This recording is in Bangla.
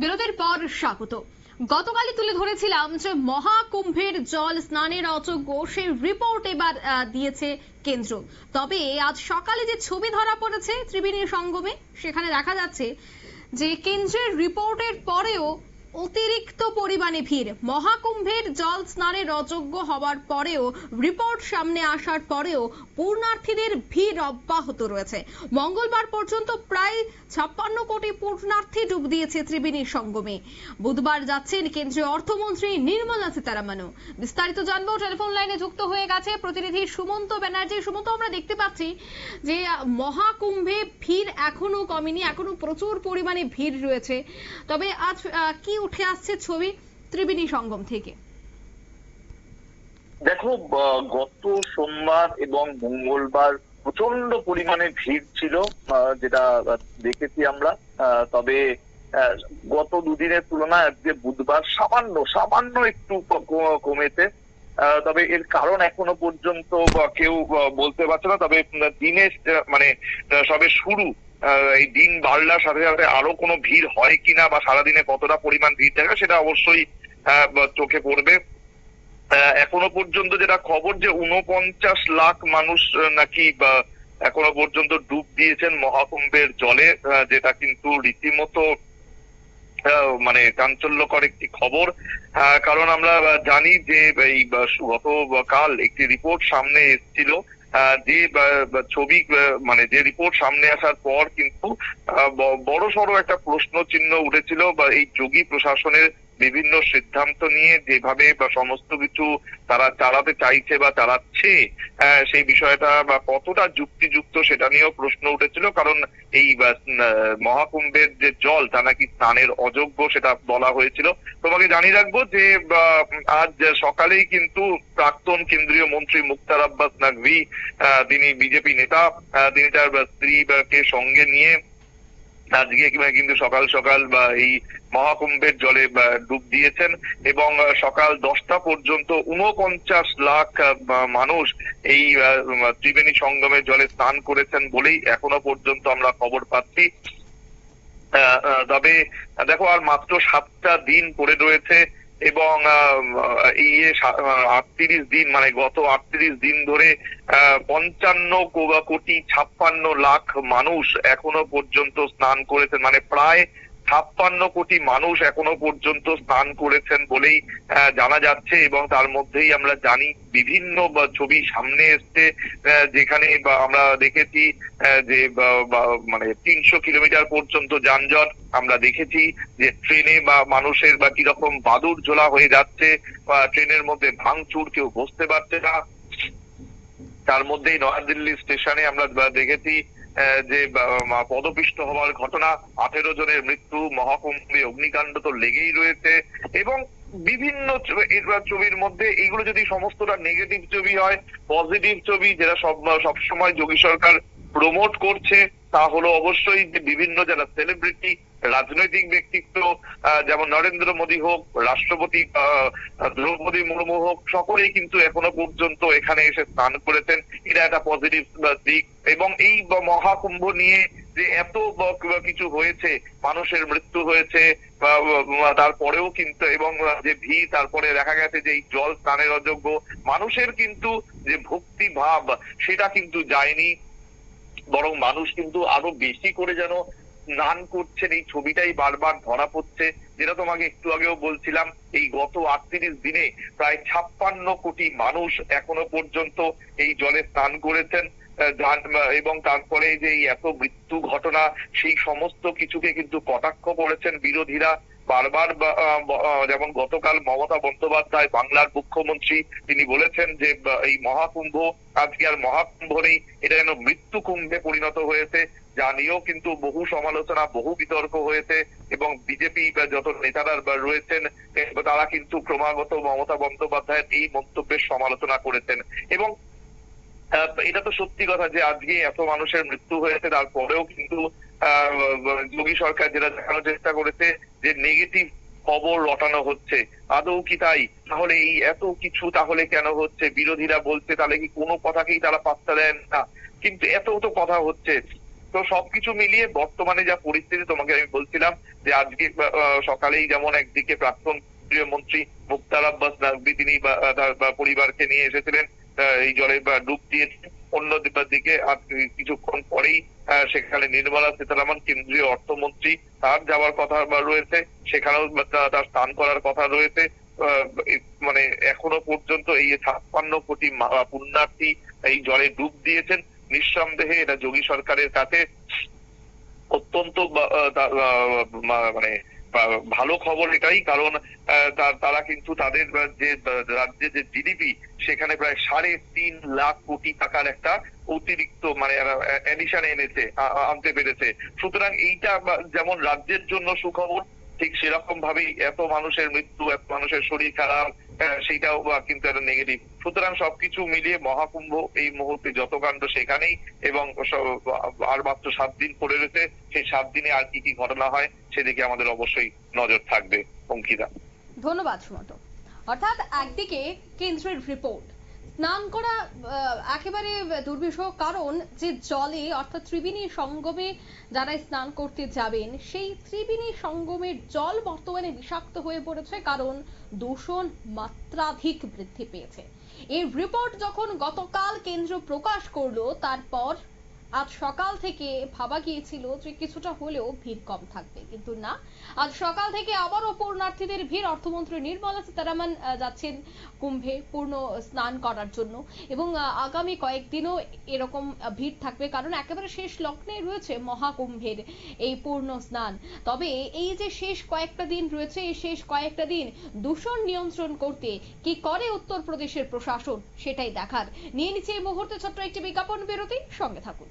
বিরতির পর স্বাগত। গতকালই তুলে ধরেছিলাম যে মহাকুম্ভের জল স্নানের অযোগ্য সেই রিপোর্ট এবার দিয়েছে কেন্দ্র। তবে আজ সকালে যে ছবি ধরা পড়েছে ত্রিবেণী সঙ্গমে, সেখানে দেখা যাচ্ছে যে কেন্দ্রের রিপোর্টের পরেও অতিরিক্ত পরিমাণে ভিড়। মহাকুম্ভের জল স্নানের অযোগ্য হওয়ার পরেও রিপোর্ট সামনে আসার পরেও পূর্ণার্থীদের ভিড় অব্যাহত রয়েছে। মঙ্গলবার পর্যন্ত প্রায় ছাপ্পান্ন কোটি পূর্ণার্থী ডুব দিয়েছে ত্রিবেণী সঙ্গমে। বুধবার যাচ্ছেন কেন্দ্রীয় অর্থমন্ত্রী নির্মলা সীতারামনও বিস্তারিত জানব টেলিফোন লাইনে যুক্ত হয়ে গেছে প্রতিনিধি সুমন্ত ব্যানার্জি। সুমন্ত আমরা দেখতে পাচ্ছি যে মহাকুম্ভে ভিড় এখনও কমেনি এখনও প্রচুর পরিমাণে ভিড় রয়েছে। তবে আজ আহ, উঠে আসছে ছবি ত্রিবেণী সঙ্গম থেকে। দেখো গত সোমবার এবং মঙ্গলবার প্রচণ্ড পরিমাণে ভিড় ছিল যেটা দেখেছি আমরা তবে গত দুদিনের তুলনায় আজকে বুধবার সামান্য সামান্য একটু কমেছে। তবে এর কারণ এখনও পর্যন্ত কেউ বলতে পারছে না, তবে দিনের মানে সবে শুরু এই দিন বাড়লার সাথে সাথে আরও কোনো ভিড় হয় কিনা বা সারাদিনে কতটা পরিমাণ ভিড় থাকে সেটা অবশ্যই চোখে পড়বে। এখনও পর্যন্ত যেটা খবর যে উনপঞ্চাশ লাখ মানুষ নাকি এখনও পর্যন্ত ডুব দিয়েছেন মহাকুম্ভের জলে যেটা কিন্তু রীতিমতো মানে চাঞ্চল্যকর একটি খবর। কারণ আমরা জানি যে, এই গতকাল একটি রিপোর্ট সামনে এসেছিল যে ছবি মানে যে রিপোর্ট সামনে আসার পর কিন্তু বড় সড়ো একটা প্রশ্ন চিহ্ন উঠেছিল বা এই যোগী প্রশাসনের বিভিন্ন সিদ্ধান্ত নিয়ে যেভাবে বা সমস্ত কিছু তারা চালাতে চাইছে বা চালাচ্ছে সেই বিষয়টা বা কতটা যুক্তিযুক্ত সেটা নিয়েও প্রশ্ন উঠেছিল। কারণ এই মহাকুম্ভের যে জল তা নাকি স্নানের অযোগ্য সেটা বলা হয়েছিল। তোমাকে জানিয়ে রাখব যে আজ সকালেই কিন্তু প্রাক্তন কেন্দ্রীয় মন্ত্রী মুক্তার আব্বাস নাকভি তিনি বিজেপি নেতা তিনি তার বা, স্ত্রীকে সঙ্গে নিয়ে আজকে কিন্তু সকাল সকাল, বা এই মহাকুম্ভের জলে ডুব দিয়েছেন। এবং সকাল দশটা পর্যন্ত উনপঞ্চাশ লাখ মানুষ এই ত্রিবেণী সঙ্গমের জলে স্নান করেছেন বলেই এখনও পর্যন্ত আমরা খবর পাচ্ছি। তবে, দেখো, আর মাত্র সাতটা দিন পড়ে রয়েছে। এবং এই আটত্রিশ দিন মানে গত আটত্রিশ দিন ধরে পঞ্চান্ন কোটি ছাপ্পান্ন লাখ মানুষ এখনও পর্যন্ত স্নান করেছেন মানে প্রায় ছাপ্পান্ন কোটি মানুষ এখনও পর্যন্ত স্নান করেছেন বলেই জানা যাচ্ছে এবং তার মধ্যেই আমরা জানি বিভিন্ন ছবি সামনে এসছে যেখানে আমরা দেখেছি যে মানে তিনশো কিলোমিটার পর্যন্ত যানজট আমরা দেখেছি, যে ট্রেনে বা মানুষের বা কীরকম বাদুর ঝোলা হয়ে যাচ্ছে, বা ট্রেনের মধ্যে ভাঙচুর কেউ বসতে পারছে না। তার মধ্যেই নয়াদিল্লি স্টেশনে আমরা দেখেছি যে পদপিষ্ট হওয়ার ঘটনা, আঠেরো জনের মৃত্যু, মহাকুম্ভে অগ্নিকাণ্ড তো লেগেই রয়েছে, এবং বিভিন্ন ছবির মধ্যে এইগুলো যদি সমস্তটা নেগেটিভ ছবি হয় পজিটিভ ছবি, যেটা সব, সবসময় যোগী সরকার প্রমোট করছে তা হলো অবশ্যই যে বিভিন্ন যারা সেলিব্রিটি রাজনৈতিক ব্যক্তিত্ব যেমন নরেন্দ্র মোদী হোক, রাষ্ট্রপতি দ্রৌপদী মুর্মু হোক, সকলেই কিন্তু এখনও পর্যন্ত এখানে এসে স্নান করেছেন। এটা একটা পজিটিভ দিক। এবং এই মহাকুম্ভ নিয়ে যে এত কিছু হয়েছে, মানুষের মৃত্যু হয়েছে তারপরেও কিন্তু এবং যে ভিড়, তারপরে দেখা গেছে যে এই জল স্নানের অযোগ্য, মানুষের কিন্তু যে ভক্তি ভাব সেটা কিন্তু যায়নি। বরং মানুষ কিন্তু আরও বেশি করে যেন স্নান করছেন। এই ছবিটাই বারবার ধরা পড়ছে। যেটা তোমাকে একটু আগেও বলছিলাম, এই গত আটত্রিশ দিনে প্রায় ছাপ্পান্ন কোটি মানুষ এখনও পর্যন্ত এই জলে স্নান করেছেন। এবং তারপরে যে এত মৃত্যু ঘটনা, সেই সমস্ত কিছুকে কিন্তু কটাক্ষ করেছেন বিরোধীরা। বারবার যেমন গতকাল মমতা বন্দ্যোপাধ্যায় বাংলার মুখ্যমন্ত্রী তিনি বলেছেন যে এই মহাকুম্ভ আজকে আর মহাকুম্ভ নেই এটা যেন মৃত্যু কুম্ভে পরিণত হয়েছে যা নিয়েও কিন্তু বহু সমালোচনা বহু বিতর্ক হয়েছে এবং বিজেপি যত নেতারা রয়েছেন তারা কিন্তু ক্রমাগত মমতা বন্দ্যোপাধ্যায়ের এই মন্তব্যের সমালোচনা করেছেন। এবং এটা তো সত্যি কথা যে আজকে এত মানুষের মৃত্যু হয়েছে তারপরেও কিন্তু আহ, যোগী সরকার যেটা দেখানোর চেষ্টা করেছে যে নেগেটিভ খবর রটানো হচ্ছে, আদৌ কি তাই? তাহলে এই এত কিছু তাহলে কেন হচ্ছে? বিরোধীরা বলছে তাহলে কি কোনো কথাকেই তারা পাত্তা দেন না? কিন্তু এত তো কথা হচ্ছে। তো সবকিছু মিলিয়ে বর্তমানে যা পরিস্থিতি, তোমাকে আমি বলছিলাম যে আজকে সকালেই যেমন একদিকে প্রাক্তন কেন্দ্রীয় মন্ত্রী মুক্তার আব্বাস নাকভি তিনি পরিবারকে নিয়ে এসেছিলেন এই জলে ডুব দিয়েছেন। অন্য দিকে কিছুক্ষণ পরেই সেখানে নির্মলা সীতারামন কেন্দ্রীয় অর্থমন্ত্রী, তার যাওয়ার কথা রয়েছে, সেখানেও তার স্থান করার কথা রয়েছে মানে এখনও পর্যন্ত এই ছাপ্পান্ন কোটি পুণ্যার্থী এই জলে ডুব দিয়েছেন। নিঃসন্দেহে এটা যোগী সরকারের কাছে অত্যন্ত মানে ভালো খবর এটাই, কারণ তারা কিন্তু তাদের যে রাজ্যে যে জিডিপি সেখানে প্রায় সাড়ে তিন লাখ কোটি টাকার একটা অতিরিক্ত মানে এডিশন এনেছে আনতে পেরেছে। সুতরাং এইটা যেমন রাজ্যের জন্য সুখবর, ঠিক সেরকম ভাবেই এত মানুষের মৃত্যু, এত মানুষের শরীর খারাপ বা কিন্তু একটা নেগেটিভ সুতরাং সবকিছু মিলিয়ে মহাকুম্ভ এই মুহূর্তে যত কাণ্ড সেখানেই এবং আর মাত্র সাত দিন পড়ে রয়েছে, সেই সাত দিনে আর কি কি ঘটনা হয় সেদিকে আমাদের অবশ্যই নজর থাকবে, অঙ্কিতা। ধন্যবাদ সুমন্ত। অর্থাৎ একদিকে কেন্দ্রের রিপোর্ট স্নান করা একেবারে দুর্বিষহ কারণ যে জলে, অর্থাৎ ত্রিবেণী সঙ্গমে যারা স্নান করতে যাবেন, সেই ত্রিবেণী সঙ্গমের জল বর্তমানে বিষাক্ত হয়ে পড়েছে কারণ দূষণ মাত্রাধিক বৃদ্ধি পেয়েছে। এই রিপোর্ট যখন গতকাল কেন্দ্র প্রকাশ করল, তারপর আজ সকাল থেকে ভাবা গিয়েছিল যে কিছুটা হলেও ভিড় কম থাকবে, কিন্তু না। আজ সকাল থেকে আবারও পূর্ণার্থীদের ভিড়। অর্থমন্ত্রী নির্মলা সীতারামন যাচ্ছেন কুম্ভে পূর্ণ স্নান করার জন্য এবং আগামী কয়েকদিনও এরকম ভিড় থাকবে কারণ একেবারে শেষ লগ্নে রয়েছে মহাকুম্ভের এই পূর্ণ স্নান। তবে এই যে শেষ কয়েকটা দিন রয়েছে, এই শেষ কয়েকটা দিন দূষণ নিয়ন্ত্রণ করতে কি করে উত্তরপ্রদেশের প্রশাসন সেটাই দেখার। নিয়ে নিচ্ছে এই মুহূর্তে ছোট্ট একটি বিজ্ঞাপন বিরতি। সঙ্গে থাকুন।